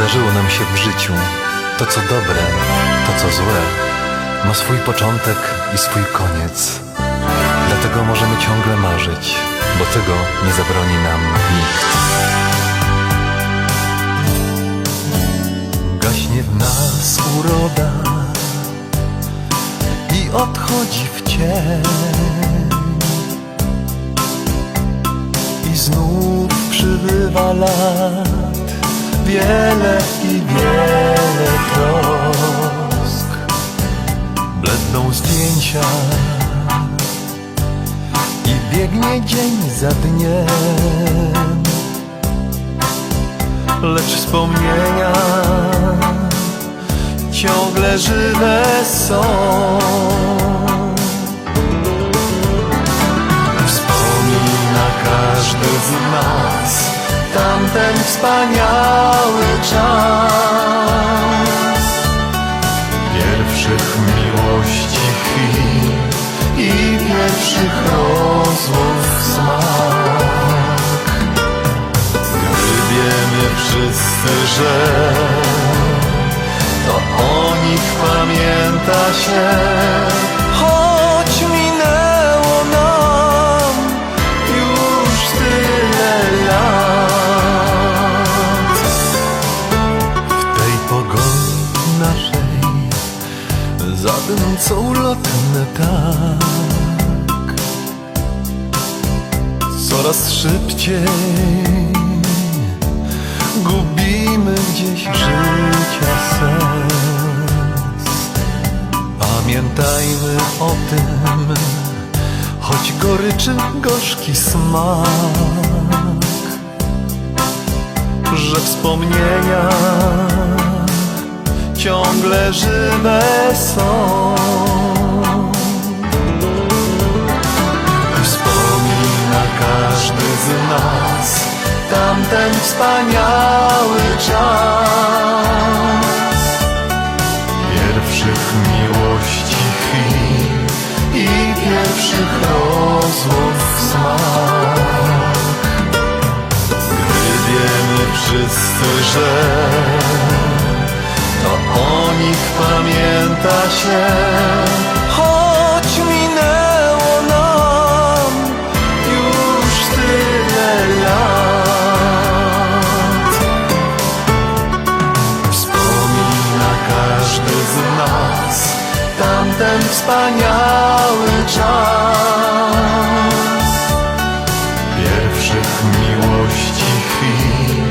zdarzyło nam się w życiu, to co dobre, to co złe, ma swój początek i swój koniec. Dlatego możemy ciągle marzyć, bo tego nie zabroni nam nikt. Gaśnie w nas uroda i odchodzi w cień. I znów przybywa lat wiele i wiele trosk. Bledną zdjęcia i biegnie dzień za dniem. Lecz wspomnienia ciągle żywe są. Wspaniały czas pierwszych miłości chwil i pierwszych rozmów smak. Gdy wiemy wszyscy, że to o nich pamięta się, zadymcą lotne tak. Coraz szybciej gubimy gdzieś życia sens. Pamiętajmy o tym, choć goryczy gorzki smak, że wspomnienia ciągle żywe są. Wspomina każdy z nas tamten wspaniały czas pierwszych miłości chwil i pierwszych rozmów smak. Gdy wiemy wszyscy, że o nich pamięta się, choć minęło nam już tyle lat. Wspomina każdy z nas tamten wspaniały czas. Pierwszych miłości chwil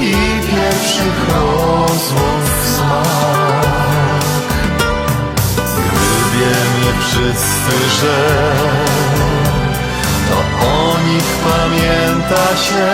i pierwszych rozmów smak. Gdy wiemy wszyscy, że to o nich pamięta się,